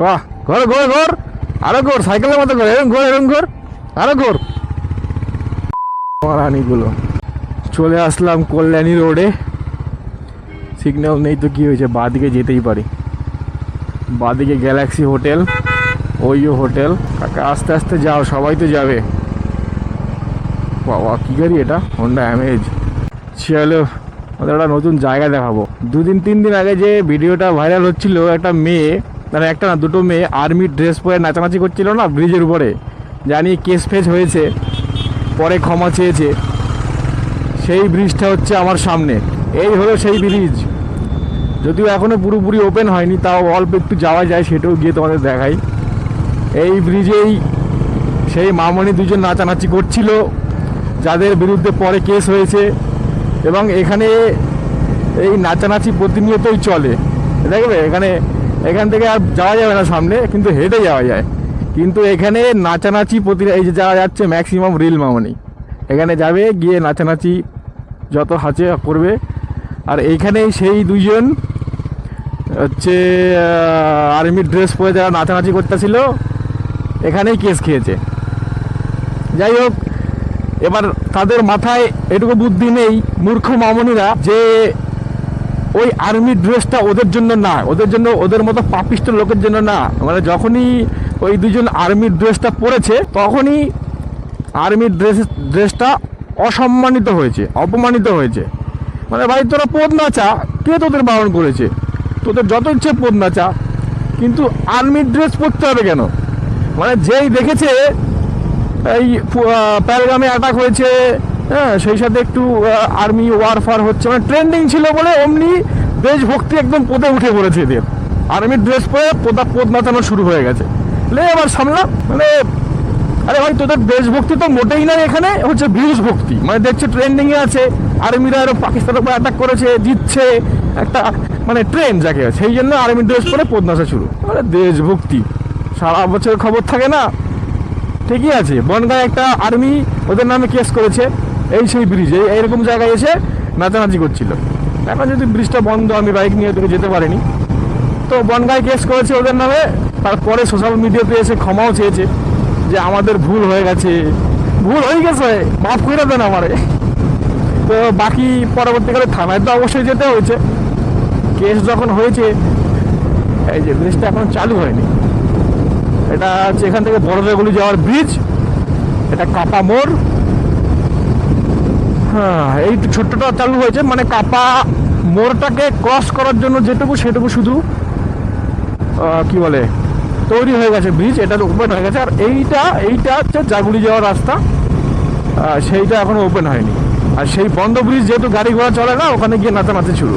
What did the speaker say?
বাহ, ঘর ঘর ঘর। আরও ঘর, সাইকেলের মতো ঘর, এরম ঘর এরম ঘর। আরও ঘর। রানীগুলো চলে আসলাম কল্যাণী রোডে। সিগন্যাল নেই তো কি হয়েছে? বাদিকে যেতেই পারি। বাদিকে গ্যালাক্সি হোটেল ওইও হোটেল কাকা, আস্তে আস্তে যাও, সবাই তো যাবে। বাবা, কী গাড়ি এটা? হন্ডা অ্যামেজ চলো ওদের একটা নতুন জায়গা দেখাবো। দুদিন, তিন দিন আগে যে ভিডিওটা ভাইরাল হচ্ছিল, একটা মেয়ে মানে একটা না, দুটো মেয়ে আর্মি ড্রেস পরে নাচানাচি করছিল না ব্রিজের উপরে? জানি কেস ফেস হয়েছে, পরে ক্ষমা চেয়েছে। সেই ব্রিজটা হচ্ছে আমার সামনে। এই হলো সেই ব্রিজ। যদিও এখনও পুরোপুরি ওপেন হয়নি, তাও অল্প একটু যাওয়া যায়, সেটাও গিয়ে তোমাদের দেখাই। এই ব্রিজেই সেই মামনি দুজন নাচানাচি করছিল, যাদের বিরুদ্ধে পরে কেস হয়েছে। এবং এখানে এই নাচানাচি প্রতিনিয়তই চলে। দেখবে এখানে এখান থেকে আর যাওয়া যাবে না সামনে, কিন্তু হেঁটে যাওয়া যায়। কিন্তু এখানে নাচানাচি প্রতি এই যে যাওয়া যাচ্ছে ম্যাক্সিমাম রিল মামনি। এখানে যাবে, গিয়ে নাচানাচি যত হাঁচে করবে। আর এইখানেই সেই দুজন হচ্ছে আর্মির ড্রেস পরে যারা নাচানাচি করতেছিল, এখানেই কেস খেয়েছে। যাই হোক, এবার তাদের মাথায় এটুকু বুদ্ধি নেই, মূর্খ মামনিরা যে ওই আর্মি ড্রেসটা ওদের জন্য না, ওদের জন্য ওদের মতো পাপিষ্ট লোকের জন্য না। মানে যখনই ওই দুজন আর্মির ড্রেসটা পরেছে, তখনই আর্মির ড্রেস ড্রেসটা অসম্মানিত হয়েছে, অপমানিত হয়েছে। মানে ভাই, তোরা পদ নাচা, কে তোদের বারণ করেছে? তোদের যত ইচ্ছে পদ নাচা, কিন্তু আর্মির ড্রেস পরতে হবে কেন? মানে যেই দেখেছে, এই প্যালগামে অ্যাটাক হয়েছে হ্যাঁ সেই সাথে একটু আর্মি ওয়ারফার হচ্ছে। মানে ট্রেন্ডিং ছিল বলে অমনি দেশভক্তি একদম পোতে উঠে পড়েছে এদের। আর্মির ড্রেস পরে পোদা পোদ নাচানো শুরু হয়ে গেছে। লে, এবার সামলা মানে আরে ভাই, তোদের দেশভক্তি তো মোটেই নাই এখানে হচ্ছে ভিউজ ভক্তি মানে দেখছে ট্রেন্ডিংয়ে আছে আর্মিরা আরও পাকিস্তানের উপর অ্যাটাক করেছে, জিতছে, একটা মানে ট্রেন যাকে সেই জন্য আর্মি ড্রেস পরে পোদ নাচা শুরু। মানে দেশভক্তি, সারা বছর খবর থাকে না। ঠিকই আছে বনগাঁ একটা আর্মি ওদের নামে কেস করেছে। এই সেই ব্রিজে এইরকম জায়গায় এসে নাচানাচি করছিল। এখন যদি ব্রিজটা বন্ধ, আমি বাইক নিয়ে ওদেরকে যেতে পারিনি। তো বনগাঁয় কেস করেছে ওদের নামে, তারপরে সোশ্যাল মিডিয়াতে এসে ক্ষমাও চেয়েছে যে আমাদের ভুল হয়ে গেছে। ভুল হয়ে গেছে, মাফ করে দেন আমারে। তো বাকি পরবর্তীকালে থানায় তো অবশ্যই যেতে হয়েছে। কেস যখন হয়েছে, এই যে ব্রিজটা এখন চালু হয়নি। এটা হচ্ছে এখান থেকে বড়দেগুলি যাওয়ার ব্রিজ এটা কাপা মোড়। হ্যাঁ এই ছোট্টটা চালু হয়েছে মানে কাপা মোড়টাকে ক্রস করার জন্য যেটুকু সেটুকু শুধু কি বলে, তৈরি হয়ে গেছে ব্রিজ এটা ওপেন হয়ে গেছে। আর এইটা এইটা হচ্ছে জাগুড়ি যাওয়ার রাস্তা। সেইটা এখনও ওপেন হয়নি। আর সেই বন্ধ ব্রিজ যেহেতু গাড়ি ঘোড়া চলে না, ওখানে গিয়ে নাচানাচি শুরু।